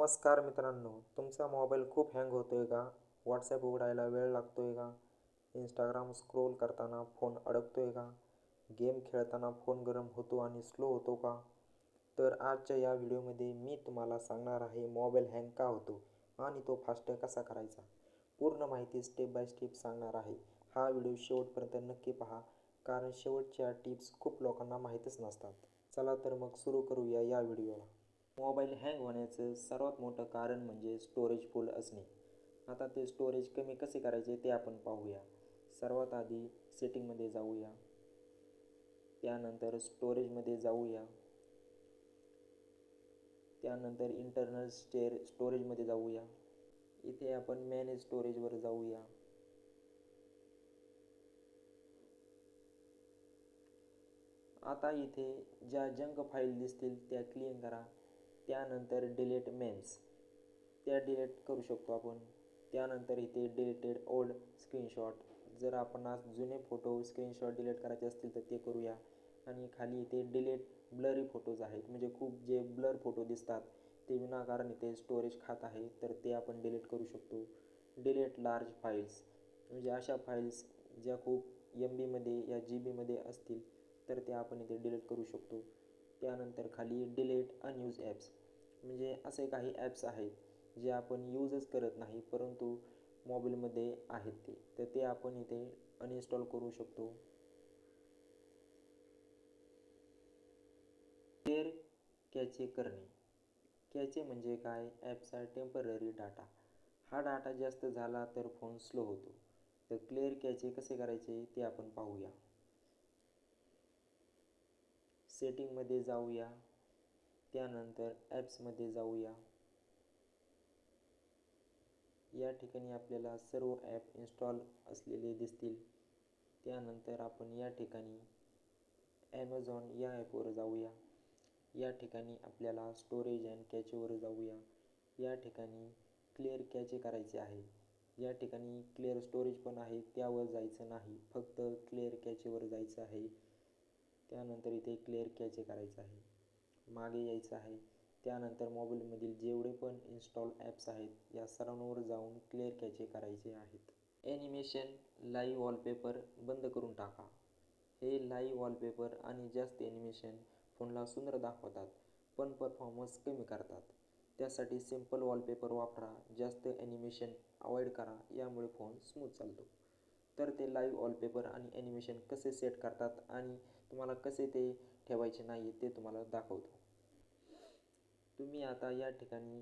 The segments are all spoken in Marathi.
नमस्कार मित्रांनो तुमचा मोबाईल खूप हँग होतो आहे का? व्हॉट्सॲप उघडायला वेळ लागतो आहे का? इंस्टाग्राम स्क्रोल करताना फोन अडकतो आहे का? गेम खेळताना फोन गरम होतो आणि स्लो होतो का? तर आजच्या या व्हिडिओमध्ये मी तुम्हाला सांगणार आहे मोबाईल हँग का होतो आणि तो फास्ट कसा करायचा? पूर्ण माहिती स्टेप बाय स्टेप सांगणार आहे. हा व्हिडिओ शेवटपर्यंत नक्की पहा कारण शेवटच्या टिप्स खूप लोकांना माहीतच नसतात. चला तर मग सुरू करूया या व्हिडिओला. मोबाईल हँग होण्याचं सर्वात मोठं कारण म्हणजे स्टोरेज फुल असणे. आता ते स्टोरेज कमी कसे करायचे ते आपण पाहूया. सर्वात आधी सेटिंगमध्ये जाऊया. त्यानंतर स्टोरेजमध्ये जाऊया. त्यानंतर इंटरनल स्टेर स्टोरेजमध्ये जाऊया. इथे आपण मॅनेज स्टोरेजवर जाऊया. आता इथे ज्या जंक फाईल दिसतील त्या क्लीन करा. त्यानंतर डिलीट मेन्स त्या डिलीट करू शकतो आपण. त्यानंतर इथे डिलीटेड ओल्ड स्क्रीनशॉट जर आपण आज जुने फोटो स्क्रीनशॉट डिलीट करायचे असतील तर ते करूया. आणि खाली इथे डिलीट ब्लरी फोटोज आहेत. म्हणजे खूप जे ब्लर फोटो दिसतात ते विनाकारण इथे स्टोरेज खात आहे तर ते आपण डिलीट करू शकतो. डिलीट लार्ज फाईल्स म्हणजे अशा फाईल्स ज्या खूप एम बीमध्ये या जी बीमध्ये असतील तर ते आपण इथे डिलीट करू शकतो. त्यानंतर खाली डिलीट अनयूज ॲप्स म्हणजे असे काही ॲप्स आहेत जे आपण यूजच करत नाही परंतु मोबाईलमध्ये आहेत ते. तर ते आपण इथे अनइन्स्टॉल करू शकतो. केअर कॅचे करणे. कॅचे म्हणजे काय? ॲपचा टेंपररी डाटा हा डाटा जास्त झाला तर फोन स्लो होतो. तर क्लिअर कॅचे कसे करायचे ते आपण पाहूया. सेटिंगमध्ये जाऊया. त्यानंतर ॲप्समध्ये जाऊया. या ठिकाणी आपल्याला सर्व ॲप इन्स्टॉल असलेले दिसतील. त्यानंतर आपण या ठिकाणी ॲमेझॉन या ॲपवर जाऊया. या ठिकाणी आपल्याला स्टोरेज अँड कॅचेवर जाऊया. या ठिकाणी क्लिअर कॅचे करायचे आहे. या ठिकाणी क्लिअर स्टोरेज पण आहे त्यावर जायचं नाही. फक्त क्लिअर कॅचेवर जायचं आहे. त्यानंतर इथे क्लिअर कॅचे करायचं आहे. मागे यायचं आहे. त्यानंतर मोबाईलमधील जेवढे पण इन्स्टॉल ॲप्स आहेत या सर्वांवर जाऊन क्लिअर कॅचे करायचे आहेत. ॲनिमेशन लाईव्ह वॉलपेपर बंद करून टाका. हे लाईव्ह वॉलपेपर आणि जास्त ॲनिमेशन फोनला सुंदर दाखवतात पण परफॉर्मन्स कमी करतात. त्यासाठी सिंपल वॉलपेपर वापरा जास्त ॲनिमेशन अवॉइड करा यामुळे फोन स्मूथ चालतो. तर ते लाईव्ह वॉलपेपर आणि ॲनिमेशन कसे सेट करतात आणि तुम्हाला कसे ते ठेवायचे नाही ते तुम्हाला दाखवतो. तुम्ही आता या ठिकाणी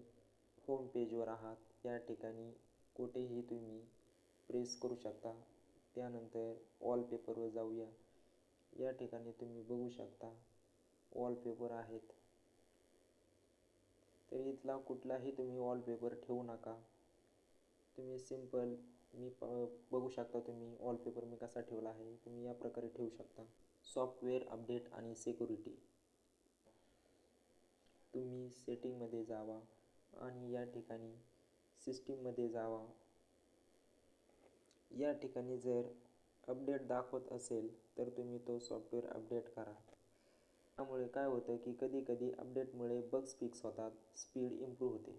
होम पेजवर आहात. या ठिकाणी कुठेही तुम्ही प्रेस करू शकता. त्यानंतर वॉलपेपरवर जाऊया. या ठिकाणी तुम्ही बघू शकता वॉलपेपर आहेत. तर इथला कुठलाही तुम्ही वॉलपेपर ठेवू नका. तुम्ही सिंपल मी प बघू शकता तुम्ही वॉलपेपर मी कसा ठेवला आहे. तुम्ही या प्रकारे ठेवू शकता. सॉफ्टवेअर अपडेट आणि सिक्युरिटी तुम्ही सेटिंगमध्ये जावा आणि या ठिकाणी सिस्टीममध्ये जावा. या ठिकाणी जर अपडेट दाखवत असेल तर तुम्ही तो सॉफ्टवेअर अपडेट करा. त्यामुळे काय होतं की कधी कधी अपडेटमुळे बग्स फिक्स होतात स्पीड इम्प्रूव्ह होते.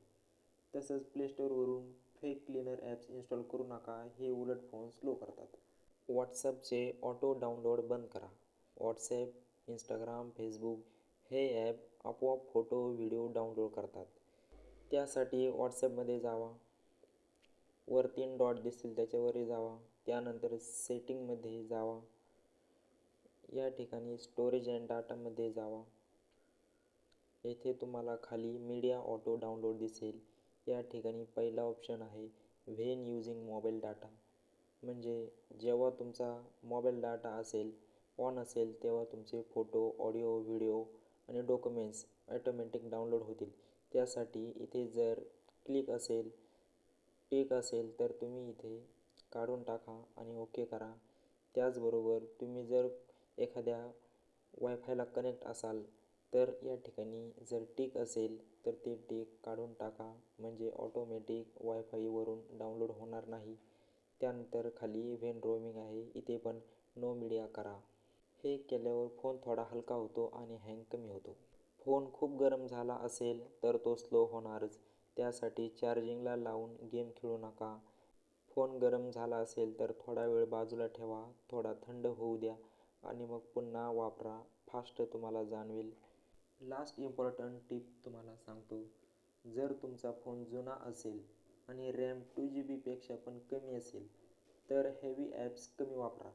तसंच प्लेस्टोरवरून फेक क्लीनर ॲप्स इन्स्टॉल करू नका हे उलट फोन स्लो करतात. व्हॉट्सअपचे ऑटो डाउनलोड बंद करा. व्हॉट्सॲप इंस्टाग्राम फेसबुक हे ॲप आपोआप फोटो व्हिडिओ डाउनलोड करतात. त्यासाठी व्हॉट्सॲपमध्ये जावा. वर तीन डॉट दिसतील त्याच्यावरही जावा. त्यानंतर सेटिंगमध्ये जावा. या ठिकाणी स्टोरेज अँड डाटामध्ये जावा. येथे तुम्हाला खाली मीडिया ऑटो डाउनलोड दिसेल. या ठिकाणी पहिला ऑप्शन आहे व्हेन यूजिंग मोबाईल डाटा म्हणजे जेव्हा तुमचा मोबाईल डाटा असेल ऑन असेल तेव्हा तुमचे photo audio video documents automatic download होतील. त्यासाठी इथे जर क्लिक असेल टिक असेल तर तुम्ही इथे काढून टाका आणि ओके करा. त्याचबरोबर तुम्ही जर एखाद्या वायफायला कनेक्ट असाल तर या ठिकाणी जर टिक असेल तर ते टिक काढून टाका. म्हणजे ऑटोमॅटिक वायफायवरून डाउनलोड होणार नाही. त्यानंतर खाली व्हेन रोमिंग आहे. इथे पण नो मीडिया करा. हे केल्यावर फोन थोडा हलका होतो आणि हँग कमी होतो. फोन खूप गरम झाला असेल तर तो स्लो होणारच. त्यासाठी चार्जिंगला लावून गेम खेळू नका. फोन गरम झाला असेल तर थोडा वेळ बाजूला ठेवा. थोडा थंड होऊ द्या आणि मग पुन्हा वापरा. फास्ट तुम्हाला जाणवेल. लास्ट इम्पॉर्टंट टिप तुम्हाला सांगतो. जर तुमचा फोन जुना असेल आणि रॅम टू जी बीपेक्षा पण कमी असेल तर हेवी ॲप्स कमी वापरा.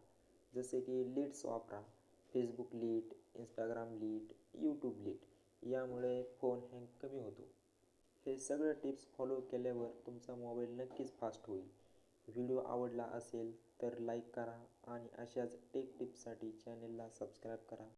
जसे की लीड्स वापरा Facebook lead Instagram lead YouTube lead यामुळे फोन हँग कमी होतो. हे सगळं टिप्स फॉलो केल्यावर तुमचा मोबाईल नक्कीच फास्ट होईल. व्हिडिओ आवडला असेल तर लाईक करा आणि अशाच टेक टिप्ससाठी चॅनेलला सबस्क्राईब करा.